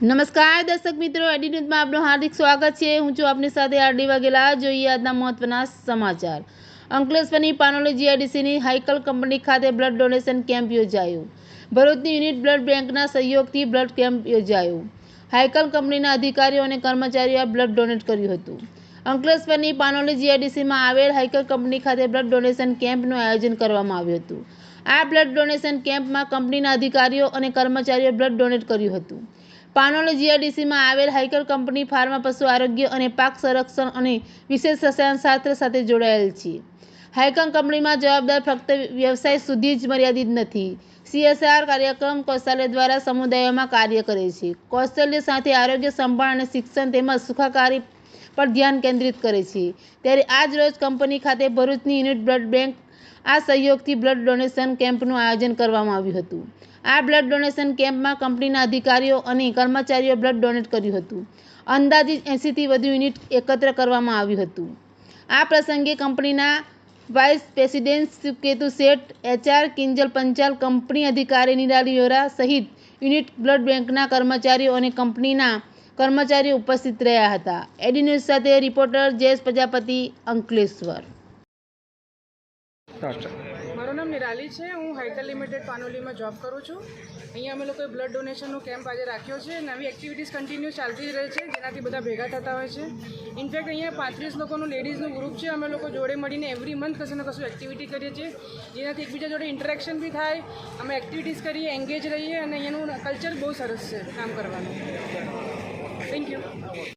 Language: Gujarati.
નમસ્કાર, દર્શક મિત્રો એડી ન્યૂઝમાં આપનું હાર્દિક સ્વાગત છે. હું છું આપની સાથે આરડી વાઘેલા. જોઈએ આજના મહત્વના સમાચાર. અંકલેશ્વરની પાનોલી જીઆઈડીસીની હાઇકલ કંપની ખાતે બ્લડ ડોનેશન કેમ્પ યોજાયો. ભરૂચની યુનિટ બ્લડ બેંકના સહયોગથી બ્લડ કેમ્પ યોજાયો. હાઇકલ કંપનીના અધિકારીઓ અને કર્મચારીઓએ બ્લડ ડોનેટ કર્યું હતું. અંકલેશ્વરની પાનોલી જીઆઈડીસીમાં આવેલ હાઇકલ કંપની ખાતે બ્લડ ડોનેશન કેમ્પનું આયોજન કરવામાં આવ્યું હતું. આ બ્લડ ડોનેશન કેમ્પમાં કંપનીના અધિકારીઓ અને કર્મચારીઓએ બ્લડ ડોનેટ કર્યું હતું. પાનોલી જીઆઈડીસીમાં આવેલ હાઇકર કંપની ફાર્મા પશુ આરોગ્ય અને પાક સંરક્ષણ અને વિશેષ રસાયણશાસ્ત્ર સાથે જોડાયેલ છે. હાઇકર કંપનીમાં જવાબદાર ફક્ત વ્યવસાય સુધી જ મર્યાદિત નથી. સીએસઆર કાર્યક્રમ કૌશલ્ય દ્વારા સમુદાયોમાં કાર્ય કરે છે. કૌશલ્ય સાથે આરોગ્ય સંભાળ અને શિક્ષણ તેમજ સુખાકારી પર ધ્યાન કેન્દ્રિત કરે છે. ત્યારે આજ રોજ કંપની ખાતે ભરૂચની યુનિટ બ્લડ બેંક આ સહયોગથી બ્લડ ડોનેશન કેમ્પનું આયોજન કરવામાં આવ્યું હતું. આ બ્લડ ડોનેશન કેમ્પમાં કંપનીના અધિકારીઓ અને કર્મચારીઓ બ્લડ ડોનેટ કર્યું હતું. અંદાજિત એંસીથી વધુ યુનિટ એકત્ર કરવામાં આવ્યું હતું. આ પ્રસંગે કંપનીના વાઇસ પ્રેસિડેન્ટ કેતુ શેઠ, એચઆર કિંજલ પંચાલ, કંપની અધિકારી નિરાલી યોરા સહિત યુનિટ બ્લડ બેંકના કર્મચારીઓ અને કંપનીના કર્મચારીઓ ઉપસ્થિત રહ્યા હતા. એડી ન્યૂઝ સાથે રિપોર્ટર જયેશ પ્રજાપતિ અંકલેશ્વર. મારું નામ નિરાલી છે. હું હાઇકલ લિમિટેડ પાનોલીમાં જોબ કરું છું. અહીંયા અમે લોકોએ બ્લડ ડોનેશનનો કેમ્પ આજે રાખ્યો છે. નવી એક્ટિવિટીઝ કન્ટિન્યુ ચાલતી રહે છે, જેનાથી બધા ભેગા થતા હોય છે. ઇનફેક્ટ અહીંયા પાંત્રીસ લોકોનું લેડીઝનું ગ્રુપ છે. અમે લોકો જોડે મળીને એવરી મંથ કશું ને કશું એક્ટિવિટી કરીએ છીએ, જેનાથી એકબીજા જોડે ઇન્ટરેક્શન બી થાય. અમે એક્ટિવિટીઝ કરીએ એન્ગેજ રહીએ અને અહીંયાનું કલ્ચર બહુ સરસ છે, કામ કરવાનું. Thank you